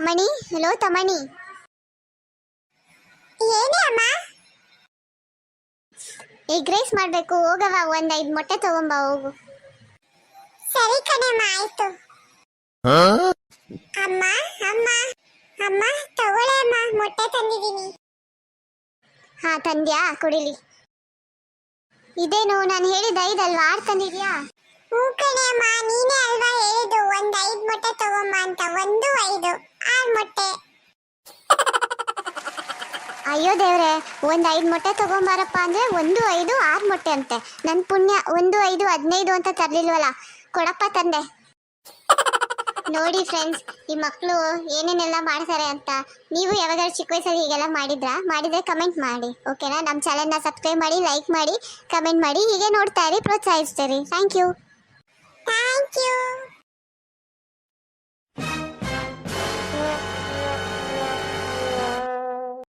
ತಮಣಿ? Hello ತಮಣಿ. ಏನೇ ಅಮ್ಮ? Egg rice ಮಾಡಬೇಕು. ಹೋಗವ ಒಂದು ಐದು ಮೊಟ್ಟೆ ತಗೊಂಬ ಹೋಗು. ಸರಿ ಕಣಮ್ಮ ಆಯ್ತು. ಅಮ್ಮ ಅಮ್ಮ ಅಮ್ಮ ತಗೊಳ್ಳೆ ಅಮ್ಮ ಮೊಟ್ಟೆ ತಂದಿದ್ದೀನಿ. ಹಾ ತಂದ್ಯಾ? ಕುಡಿಲಿ. ಇದೇನು ನಾನು ಹೇಳಿದ ಐದಲ್ವಾ ಆರು ತಂದಿದ್ಯಾ? ಹ್ಞೂ ಕಣೆ ಅಮ್ಮ ನೀನೇ ಅಲ್ವಾ ಹೇಳಿದ್ದು? ಒಂದ್ ಐದ್ ಮೊಟ್ಟೆ ತಗೊಂಬ ಅಂತ ಒಂದು ಐದು. ಮೊಟ್ಟೆ. ಅಯ್ಯೋ ದೇವ್ರೆ, ಒಂದು ಐದು ಮೊಟ್ಟೆ ತಗೊಂಬಾರಪ್ಪ ಅಂದ್ರೆ ಒಂದು ಐದು ಆರು ಮೊಟ್ಟೆ ಅಂತೆ. ನನ್ ಪುಣ್ಯ ಒಂದು ಐದು ಹದಿನೈದು ಅಂತ ತರ್ಲಿಲ್ವಲ್ಲ? ಕೊಡಪ್ಪ ತಂದೆ. ನೋಡಿ ಫ್ರೆಂಡ್ಸ್ ಈ ಮಕ್ಕಳು ಏನೇನೆಲ್ಲ ಮಾಡ್ತಾರೆ ಅಂತ. ನೀವು ಯಾವಾಗಾದ್ರೂ ಚಿಕ್ಕ ವಯಸ್ಸಲ್ಲಿ ಹೀಗೆಲ್ಲ ಮಾಡಿದ್ರಾ? ಮಾಡಿದ್ರೆ ಕಮೆಂಟ್ ಮಾಡಿ ಓಕೆನಾ ನಮ್ಮ ಚಾನೆಲ್ನ ಸಬ್ಸ್ಕ್ರೈಬ್ ಮಾಡಿ ಲೈಕ್ ಮಾಡಿ ಕಮೆಂಟ್ ಮಾಡಿ, ಹೀಗೆ ನೋಡ್ತಾ ಇರಿ, ಪ್ರೋತ್ಸಾಹಿಸ್ತೀರಿ. Thank you thank you